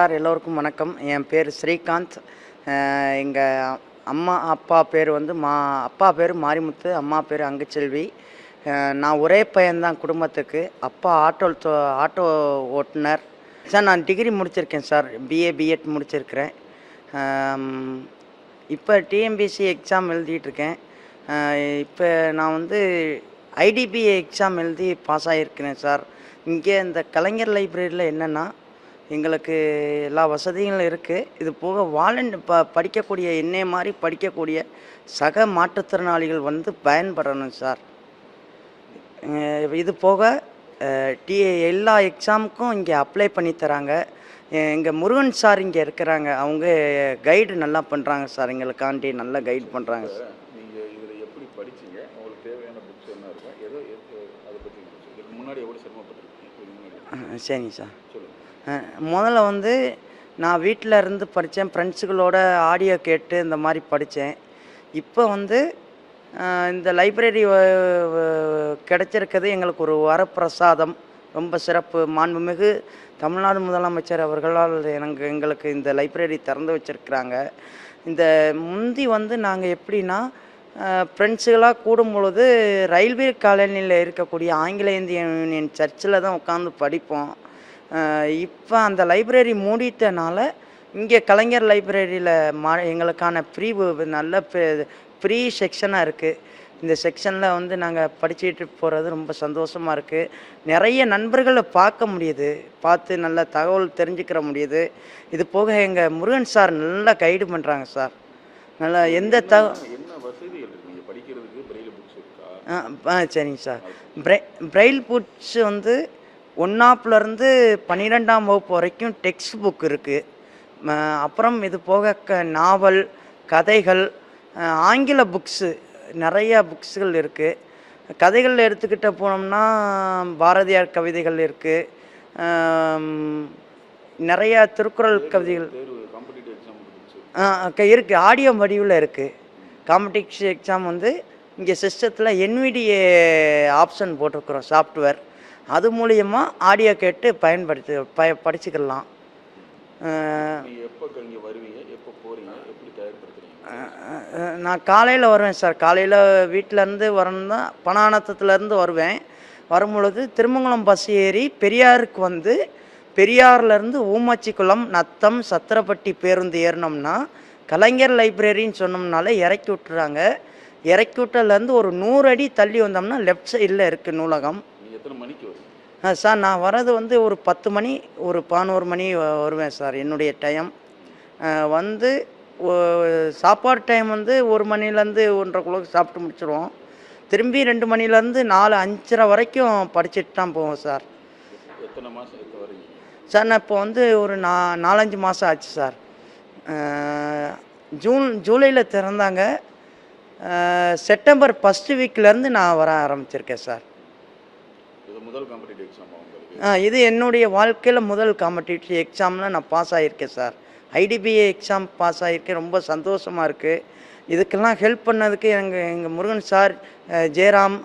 Sir எல்லோருக்கும் வணக்கம். என் பேர் ஸ்ரீகாந்த். எங்கள் அம்மா அப்பா பேர் வந்து மா அப்பா பேர் மாரிமுத்து அம்மா பேர் அங்குச்செல்வி. நான் ஒரே பையன்தான் குடும்பத்துக்கு. அப்பா ஆட்டோ ஆட்டோ ஓட்டுனர். சார் நான் டிகிரி முடிச்சிருக்கேன் சார். பிஏ பிஎட் முடிச்சிருக்கிறேன். இப்போ டிஎம்பிசி எக்ஸாம் எழுதிட்டுருக்கேன். இப்போ நான் வந்து ஐடிபிஏ எக்ஸாம் எழுதி பாஸ் ஆகியிருக்கிறேன் சார். இங்கே இந்த கலைஞர் லைப்ரரியில் என்னென்னா எங்களுக்கு எல்லா வசதிகளும் இருக்குது இது போக வாலண்ட் ப படிக்கக்கூடிய என்னைய மாதிரி படிக்கக்கூடிய சக மாற்றுத்திறனாளிகள் வந்து பயன்படணும் சார். இது போக டி எல்லா எக்ஸாமுக்கும் இங்கே அப்ளை பண்ணி தராங்க. எங்கள் முருகன் சார் இங்கே இருக்கிறாங்க. அவங்க கைடு நல்லா பண்ணுறாங்க சார். எங்களுக்காண்டி நல்லா கைட் பண்ணுறாங்க சார். என்ன சரிங்க சார். முதல்ல வந்து நான் வீட்டில் இருந்து படித்தேன் ஃப்ரெண்ட்ஸுகளோட ஆடியோ கேட்டு இந்த மாதிரி படித்தேன் இப்போ வந்து இந்த லைப்ரரி கிடைச்சிருக்கிறது எங்களுக்கு ஒரு வரப்பிரசாதம். ரொம்ப சிறப்பு. மாண்புமிகு தமிழ்நாடு முதலமைச்சர் அவர்களால் எனக்கு எங்களுக்கு இந்த லைப்ரரி திறந்து வச்சிருக்கிறாங்க. இந்த முந்தி வந்து நாங்கள் எப்படின்னா ஃப்ரெண்ட்ஸுகளாக கூடும் பொழுது ரயில்வே காலனியில் இருக்கக்கூடிய ஆங்கில இந்திய யூனியன் சர்ச்சில் தான் உட்காந்து படிப்போம். இப்போ அந்த லைப்ரரி மூடிட்டனால இங்கே கலைஞர் லைப்ரரியில் மா எங்களுக்கான ஃப்ரீ நல்ல ஃப்ரீ செக்ஷனாக இருக்குது இந்த செக்ஷனில் வந்து நாங்கள் படிச்சுட்டு போகிறது ரொம்ப சந்தோஷமாக இருக்குது நிறைய நண்பர்களை பார்க்க முடியுது. பார்த்து நல்ல தகவல் தெரிஞ்சுக்கிற முடியுது. இது போக எங்கள் முருகன் சார் நல்லா கைடு பண்ணுறாங்க சார். நல்லா எந்த தக ஆ ஆ சரிங்க சார். பிரை பிரெயில் புக்ஸ் வந்து ஒன்றாப்புலேருந்து பன்னிரெண்டாம் வகுப்பு வரைக்கும் டெக்ஸ்ட் புக் இருக்குது அப்புறம் இது போக க நாவல் கதைகள் ஆங்கில புக்ஸு நிறையா புக்ஸுகள் இருக்குது கதைகள் எடுத்துக்கிட்ட போனோம்னா பாரதியார் கவிதைகள் இருக்குது நிறையா திருக்குறள் கவிதைகள். இருக்குது ஆடியோ வடிவில் இருக்குது காம்படிஷன் எக்ஸாம் வந்து இங்கே சிஸ்டத்தில் என்விடிஏ ஆப்ஷன் போட்டிருக்கிறோம் சாஃப்ட்வேர் அது மூலியமாக ஆடியோ கேட்டு பயன்படுத்தி ப படிச்சுக்கலாம். நான் காலையில் வருவேன் சார். காலையில் வீட்டிலேருந்து வரணும்னா பனானத்தத்துலேருந்து வருவேன். வரும்பொழுது திருமங்கலம் பஸ் ஏறி பெரியாருக்கு வந்து பெரியார்லேருந்து ஊமாச்சிக்குளம் நத்தம் சத்திரப்பட்டி பேருந்து ஏறினோம்னா கலைஞர் லைப்ரரின்னு சொன்னோம்னால இறக்கி விட்டுறாங்க. இறக்கி விட்டதுலேருந்து ஒரு நூறு அடி தள்ளி வந்தோம்னா லெஃப்ட் சைடில் இருக்குது நூலகம் நீங்கள் எத்தனை மணிக்கு வருவீங்க ஆ, சார் நான் வர்றது வந்து ஒரு பத்து மணி ஒரு பதினோரு மணி வருவேன் சார் என்னுடைய டைம் வந்து சாப்பாடு டைம் வந்து ஒரு மணிலேருந்து ஒன்றரைக்குள்ள சாப்பிட்டு முடிச்சிடுவோம் திரும்பி ரெண்டு மணிலேருந்து நாலு அஞ்சரை வரைக்கும் படிச்சுட்டு தான் போவோம் சார். சார் நான் இப்போ வந்து ஒரு நா நாலஞ்சு மாதம் ஆச்சு சார். ஜூன் ஜூலையில் திறந்தாங்க. செப்டம்பர் ஃபஸ்ட்டு வீக்லேருந்து நான் வர ஆரம்பிச்சிருக்கேன் சார். முதல் காம்படிட்டிவ் எக்ஸாம் உங்களுக்கு? ஆ, இது என்னுடைய வாழ்க்கையில் முதல் காம்படிட்டிவ் எக்ஸாமில் நான் பாஸ் ஆகியிருக்கேன் சார் ஐடிபிஏ எக்ஸாம் பாஸ் ஆகியிருக்கேன் ரொம்ப சந்தோஷமாக இருக்குது இதுக்கெல்லாம் ஹெல்ப் பண்ணதுக்கு எங்கள் எங்கள் முருகன் சார் ஜெயராம்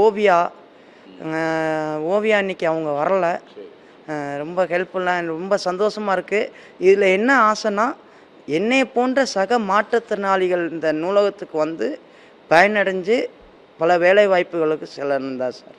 ஓவியா ஓவியா இன்னைக்கு அவங்க வரல. ரொம்ப ஹெல்ப்ஃபுல்லாக ரொம்ப சந்தோஷமாக இருக்குது இதில் என்ன ஆசைன்னா என்னை போன்ற சக மாற்றுத்திறனாளிகள் இந்த நூலகத்துக்கு வந்து பயனடைஞ்சு பல வேலை வாய்ப்புகளுக்கு செல்லணும் தான் சார்